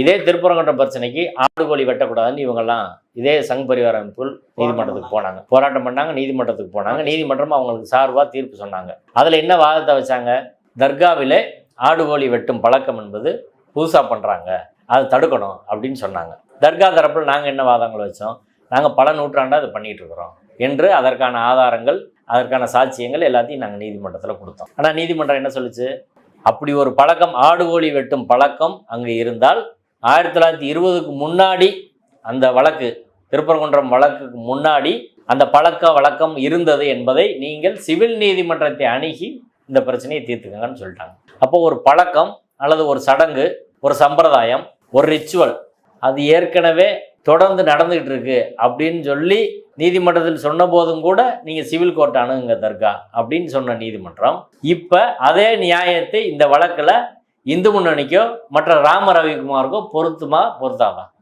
இதே திருப்பரங்குன்றம் பிரச்சனைக்கு ஆடு கோழி வெட்டக்கூடாதுன்னு இவங்கெல்லாம் இதே சங் பரிவார அமைப்புகள் நீதிமன்றத்துக்கு போனாங்க. போராட்டம் பண்ணாங்க நீதிமன்றத்துக்கு போனாங்க. நீதிமன்றம் அவங்களுக்கு சார்பாக தீர்ப்பு சொன்னாங்க. அதில் என்ன வாதத்தை வச்சாங்க? தர்காவிலே ஆடு கோழி வெட்டும் பழக்கம் என்பது புதுசாக பண்ணுறாங்க அதை தடுக்கணும் அப்படின்னு சொன்னாங்க. தர்கா தரப்பில் நாங்கள் என்ன வாதங்கள் வச்சோம்? நாங்கள் பல நூற்றாண்டாக அதை பண்ணிகிட்டு இருக்கிறோம் என்று அதற்கான ஆதாரங்கள் அதற்கான சாட்சியங்கள் எல்லாத்தையும் நாங்கள் நீதிமன்றத்தில் கொடுத்தோம். ஆனால் நீதிமன்றம் என்ன சொல்லுச்சு? அப்படி ஒரு பழக்கம் ஆடு கோழி வெட்டும் பழக்கம் அங்கே இருந்தால் ஆயிரத்தி தொள்ளாயிரத்தி இருபதுக்கு முன்னாடி அந்த வழக்கு திருப்பரங்குன்றம் வழக்குக்கு முன்னாடி அந்த பழக்க வழக்கம் இருந்தது என்பதை நீங்கள் சிவில் நீதிமன்றத்தை அணுகி இந்த பிரச்சனையை தீர்த்துக்கங்கன்னு சொல்லிட்டாங்க. அப்போ ஒரு பழக்கம் அல்லது ஒரு சடங்கு ஒரு சம்பிரதாயம் ஒரு ரிச்சுவல் அது ஏற்கனவே தொடர்ந்து நடந்துகிட்டு இருக்கு அப்படின்னு சொல்லி நீதிமன்றத்தில் சொன்ன போதும் கூட நீங்கள் சிவில் கோர்ட் அணுகுங்க தர்கா அப்படின்னு சொன்ன நீதிமன்றம் இப்போ அதே நியாயத்தை இந்த வழக்கில் இந்து முன்னணிக்கோ மற்ற ராம ரவிக்குமாருக்கோ பொருத்துமா பொருத்தாமா